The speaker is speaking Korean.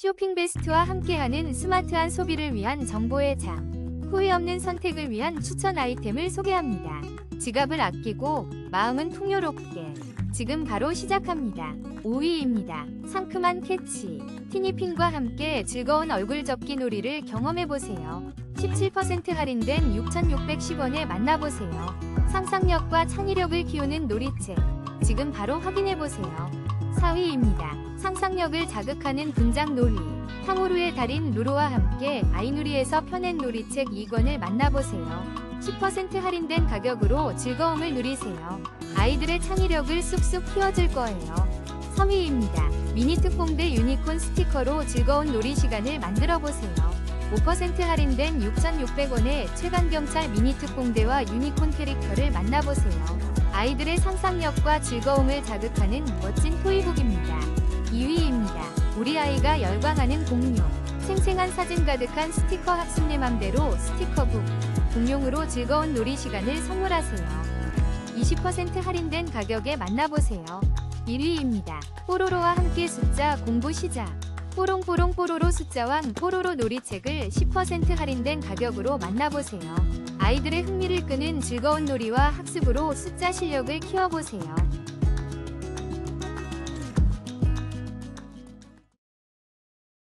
쇼핑 베스트와 함께하는 스마트한 소비를 위한 정보의 장. 후회 없는 선택을 위한 추천 아이템을 소개합니다. 지갑을 아끼고 마음은 풍요롭게. 지금 바로 시작합니다. 5위입니다. 상큼한 캐치. 티니핑과 함께 즐거운 얼굴 접기 놀이를 경험해보세요. 17% 할인된 6,610원에 만나보세요. 상상력과 창의력을 키우는 놀이책. 지금 바로 확인해보세요. 4위입니다. 상상력을 자극하는 분장 놀이. 탕후루의 달인 루루와 함께 아이누리에서 펴낸 놀이책 2권을 만나보세요. 10% 할인된 가격으로 즐거움을 누리세요. 아이들의 창의력을 쑥쑥 키워줄 거예요. 3위입니다. 미니 특공대 유니콘 스티커로 즐거운 놀이 시간을 만들어 보세요. 5% 할인된 6,600원에 최강경찰 미니 특공대와 유니콘 캐릭터를 만나보세요. 아이들의 상상력과 즐거움을 자극하는 멋진 토이북입니다. 2위입니다. 우리 아이가 열광하는 공룡. 생생한 사진 가득한 스티커 학습 내 맘대로 스티커북. 공룡으로 즐거운 놀이 시간을 선물하세요. 20% 할인된 가격에 만나보세요. 1위입니다. 뽀로로와 함께 숫자 공부 시작. 뽀롱뽀롱 뽀로로 숫자왕 뽀로로 놀이책을 10% 할인된 가격으로 만나보세요. 아이들의 흥미를 끄는 즐거운 놀이와 학습으로 숫자 실력을 키워보세요.